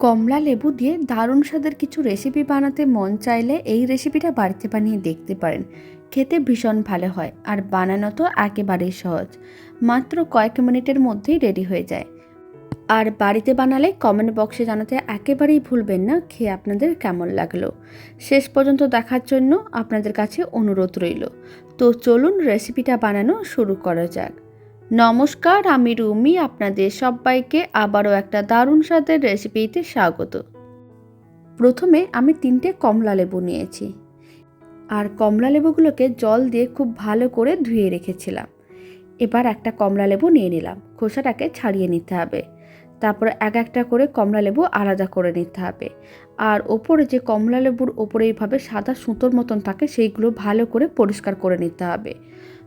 কমলা লেবু দিয়ে দারুণ স্বাদের কিছু রেসিপি বানাতে মন চাইলে এই রেসিপিটা বাড়িতে বানিয়ে দেখতে পারেন। খেতে ভীষণ ভালো হয় আর বানানো তো একেবারেই সহজ। মাত্র কয়েক মিনিটের মধ্যেই রেডি হয়ে যায়। আর বাড়িতে বানালে কমেন্ট বক্সে জানাতে একেবারেই ভুলবেন না খেয়ে আপনাদের কেমন লাগল। শেষ পর্যন্ত দেখার জন্য আপনাদের কাছে অনুরোধ রইল। তো চলুন রেসিপিটা বানানো শুরু করা যাক। নমস্কার, আমি রুমি। আপনাদের সবাইকে আবারও একটা দারুণ স্বাদের রেসিপিতে স্বাগত। প্রথমে আমি তিনটে কমলা লেবু নিয়েছি। আর কমলা লেবুগুলোকে জল দিয়ে খুব ভালো করে ধুয়ে রেখেছিলাম। এবার একটা কমলা লেবু নিয়ে নিলাম। খোসাটাকে ছাড়িয়ে নিতে হবে। তারপর এক একটা করে কমলা লেবু আলাদা করে নিতে হবে। আর ওপরে যে কমলা লেবুর ওপরে এইভাবে সাদা সুতোর মতন থাকে, সেইগুলো ভালো করে পরিষ্কার করে নিতে হবে।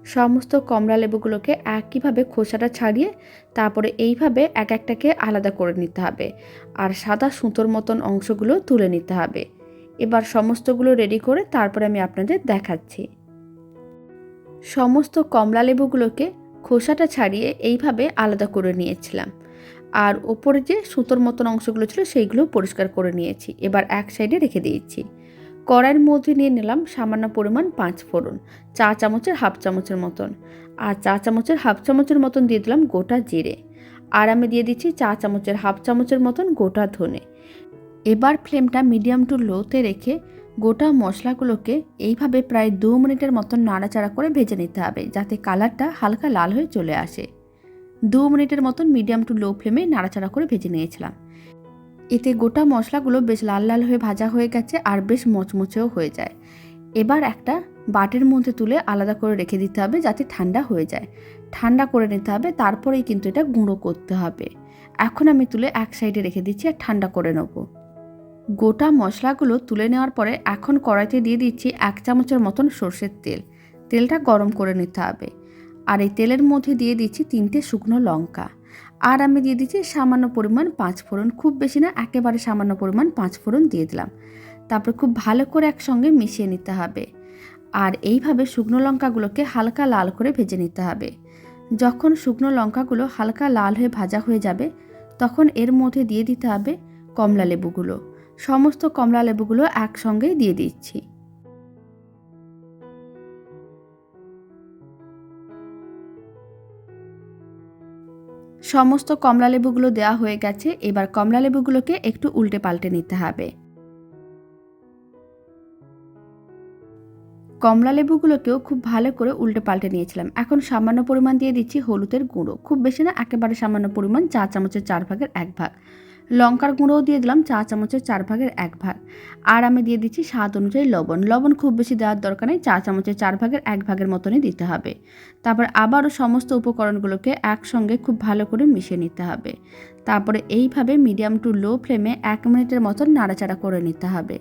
সমস্ত কমলা লেবুগুলোকে একইভাবে খোসাটা ছাড়িয়ে তারপরে এইভাবে এক একটাকে আলাদা করে নিতে হবে। আর সাদা সুতোর মতন অংশগুলো তুলে নিতে হবে। এবার সমস্তগুলো রেডি করে তারপরে আমি আপনাদের দেখাচ্ছি। সমস্ত কমলা লেবুগুলোকে খোসাটা ছাড়িয়ে এইভাবে আলাদা করে নিয়েছিলাম। আর ওপরে যে সুতোর মতন অংশগুলো ছিল সেইগুলো পরিষ্কার করে নিয়েছি। এবার এক সাইডে রেখে দিয়েছি। কড়াইয়ের মধ্যে নিয়ে নিলাম সামান্য পরিমাণ পাঁচ ফোড়ন, চা চামচের হাফ চামচের মতন। আর চা চামচের হাফ চামচের মতন দিয়ে দিলাম গোটা জিরে। আর আমি দিয়ে দিচ্ছি চা চামচের হাফ চামচের মতন গোটা ধনে। এবার ফ্লেমটা মিডিয়াম টু লোতে রেখে গোটা মশলাগুলোকে এইভাবে প্রায় দু মিনিটের মতন নাড়াচাড়া করে ভেজে নিতে হবে, যাতে কালারটা হালকা লাল হয়ে চলে আসে। দু মিনিটের মতন মিডিয়াম টু লো ফ্লেমে নাড়াচাড়া করে ভেজে নিয়েছিলাম। এতে গোটা মশলাগুলো বেশ লাল লাল হয়ে ভাজা হয়ে গেছে আর বেশ মচমচেও হয়ে যায়। এবার একটা বাটের মধ্যে তুলে আলাদা করে রেখে দিতে হবে যাতে ঠান্ডা হয়ে যায়। ঠান্ডা করে নিতে হবে, তারপরেই কিন্তু এটা গুঁড়ো করতে হবে। এখন আমি তুলে এক সাইডে রেখে দিচ্ছি আর ঠান্ডা করে নেব। গোটা মশলাগুলো তুলে নেওয়ার পরে এখন কড়াইতে দিয়ে দিচ্ছি এক চামচের মতন সর্ষের তেল। তেলটা গরম করে নিতে হবে। আর এই তেলের মধ্যে দিয়ে দিচ্ছি তিনটে শুকনো লঙ্কা। আর আমি দিয়ে দিচ্ছি সামান্য পরিমাণ পাঁচ ফোড়ন। খুব বেশি না, একেবারে সামান্য পরিমাণ পাঁচ ফোড়ন দিয়ে দিলাম। তারপর খুব ভালো করে একসঙ্গে মিশিয়ে নিতে হবে। আর এইভাবে শুকনো লঙ্কাগুলোকে হালকা লাল করে ভেজে নিতে হবে। যখন শুকনো লঙ্কাগুলো হালকা লাল হয়ে ভাজা হয়ে যাবে, তখন এর মধ্যে দিয়ে দিতে হবে কমলা লেবুগুলো। সমস্ত কমলা লেবুগুলো একসঙ্গেই দিয়ে দিচ্ছি। সমস্ত কমলালেবুগুলো দেওয়া হয়ে গেছে, এবার কমলালেবুগুলোকে একটু উল্টে পাল্টে নিতে হবে। কমলা লেবুগুলোকেও খুব ভালো করে উল্টে পাল্টে নিয়েছিলাম। এখন সামান্য পরিমাণ দিয়ে দিচ্ছি হলুদের গুঁড়ো। খুব বেশি না, একেবারে সামান্য পরিমাণ চা চামচের চার ভাগের এক ভাগ। লঙ্কার গুঁড়োও দিয়ে দিলাম চা চামচের চার ভাগের এক ভাগ। আর আমি দিয়ে দিচ্ছি স্বাদ অনুযায়ী লবণ। লবণ খুব বেশি দেওয়ার দরকার নেই, চা চামচের চার ভাগের এক ভাগের মতনই দিতে হবে। তারপর আবারও সমস্ত উপকরণগুলোকে একসঙ্গে খুব ভালো করে মিশিয়ে নিতে হবে। তারপরে এইভাবে মিডিয়াম টু লো ফ্লেমে এক মিনিটের মতন নাড়াচাড়া করে নিতে হবে।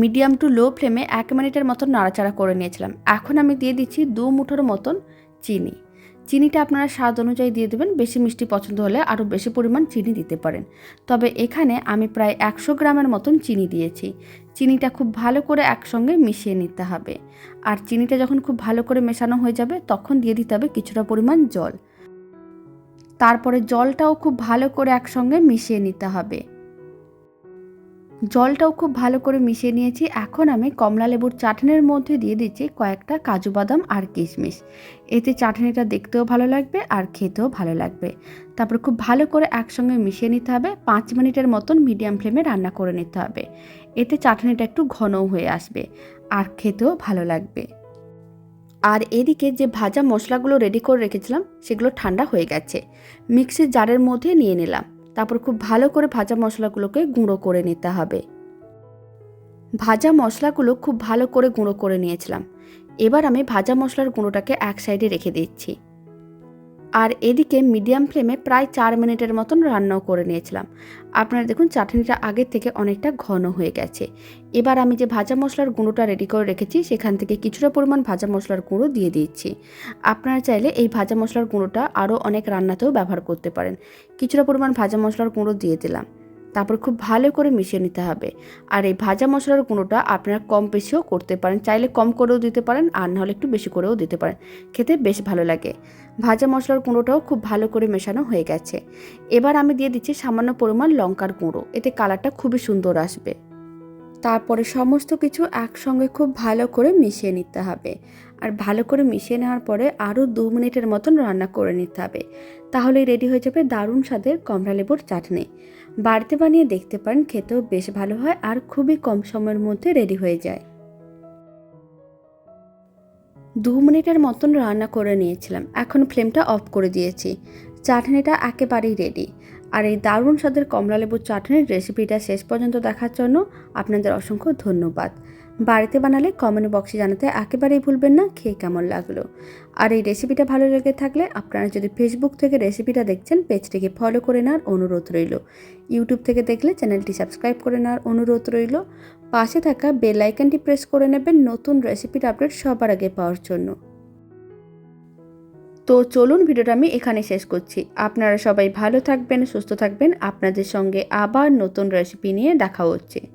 মিডিয়াম টু লো ফ্লেমে এক মিনিটের মতন নাড়াচাড়া করে নিয়েছিলাম। এখন আমি দিয়ে দিচ্ছি দু মুঠোর মতন চিনি। চিনিটা আপনারা স্বাদ অনুযায়ী দিয়ে দেবেন। বেশি মিষ্টি পছন্দ হলে আরও বেশি পরিমাণ চিনি দিতে পারেন। তবে এখানে আমি প্রায় একশো গ্রামের মতন চিনি দিয়েছি। চিনিটা খুব ভালো করে একসঙ্গে মিশিয়ে নিতে হবে। আর চিনিটা যখন খুব ভালো করে মেশানো হয়ে যাবে, তখন দিয়ে দিতে হবে কিছুটা পরিমাণ জল। তারপরে জলটাও খুব ভালো করে একসঙ্গে মিশিয়ে নিতে হবে। জলটাও খুব ভালো করে মিশিয়ে নিয়েছি। এখন আমি কমলা লেবুর চাটনির মধ্যে দিয়ে দিচ্ছি কয়েকটা কাজু বাদাম আর কিশমিশ। এতে চাটনিটা দেখতেও ভালো লাগবে আর খেতেও ভালো লাগবে। তারপর খুব ভালো করে একসঙ্গে মিশিয়ে নিতে হবে। পাঁচ মিনিটের মতন মিডিয়াম ফ্লেমে রান্না করে নিতে হবে। এতে চাটনিটা একটু ঘনও হয়ে আসবে আর খেতেও ভালো লাগবে। আর এদিকে যে ভাজা মশলাগুলো রেডি করে রেখেছিলাম, সেগুলো ঠান্ডা হয়ে গেছে। মিক্সির জারের মধ্যে নিয়ে নিলাম। তারপর খুব ভালো করে ভাজা মশলাগুলোকে গুঁড়ো করে নিতে হবে। ভাজা মশলাগুলো খুব ভালো করে গুঁড়ো করে নিয়েছিলাম। এবার আমি ভাজা মশলার গুঁড়োটাকে এক সাইডে রেখে দিচ্ছি। আর এদিকে মিডিয়াম ফ্লেমে প্রায় চার মিনিটের মতন রান্নাও করে নিয়েছিলাম। আপনারা দেখুন চাটনিটা আগের থেকে অনেকটা ঘন হয়ে গেছে। এবার আমি যে ভাজা মশলার গুঁড়োটা রেডি করে রেখেছি, সেখান থেকে কিছুটা পরিমাণ ভাজা মশলার গুঁড়ো দিয়ে দিচ্ছি। আপনারা চাইলে এই ভাজা মশলার গুঁড়োটা আরও অনেক রান্নাতেও ব্যবহার করতে পারেন। কিছুটা পরিমাণ ভাজা মশলার গুঁড়ো দিয়ে দিলাম। তারপর খুব ভালো করে মিশিয়ে নিতে হবে। আর এই ভাজা মশলার গুঁড়োটা আপনারা কম বেশিও করতে পারেন, চাইলে কম করেও দিতে পারেন, আর নাহলে একটু বেশি করেও দিতে পারেন। খেতে বেশ ভালো লাগে। ভাজা মশলার গুঁড়োটাও খুব ভালো করে মেশানো হয়ে গেছে। এবার আমি দিয়ে দিচ্ছি সামান্য পরিমাণ লঙ্কার গুঁড়ো। এতে কালারটা খুবই সুন্দর আসবে। তারপরে সমস্ত কিছু একসঙ্গে খুব ভালো করে মিশিয়ে নিতে হবে। আর ভালো করে মিশিয়ে নেওয়ার পরে আরও দু মিনিটের মতন রান্না করে নিতে হবে। তাহলেই রেডি হয়ে যাবে দারুণ স্বাদের কমলা লেবুর চাটনি। বাড়িতে বানিয়ে দেখতে পারেন, খেতেও বেশ ভালো হয় আর খুবই কম সময়ের মধ্যে রেডি হয়ে যায়। দু মিনিটের মতন রান্না করে নিয়েছিলাম। এখন ফ্লেমটা অফ করে দিয়েছি। চাটনিটা একেবারেই রেডি আর এই দারুণ স্বাদের কমলা লেবুর চাটনির রেসিপিটা শেষ পর্যন্ত দেখার জন্য আপনাদের অসংখ্য ধন্যবাদ। বাড়িতে বানালে কমেন্ট বক্সে জানাতে একেবারেই ভুলবেন না, খেয়ে কেমন লাগল। আর এই রেসিপিটা ভালো লেগে থাকলে আপনারা যদি ফেসবুক থেকে রেসিপিটা দেখছেন, পেজটিকে ফলো করে নেওয়ার অনুরোধ রইল। ইউটিউব থেকে দেখলে চ্যানেলটি সাবস্ক্রাইব করে নেওয়ার অনুরোধ রইল। পাশে থাকা বেল আইকনটি প্রেস করে নেবেন নতুন রেসিপির আপডেট সবার আগে পাওয়ার জন্য। তো চলুন ভিডিওটা আমি এখানে শেষ করছি। আপনারা সবাই ভালো থাকবেন, সুস্থ থাকবেন। আপনাদের সঙ্গে আবার নতুন রেসিপি নিয়ে দেখা হচ্ছে।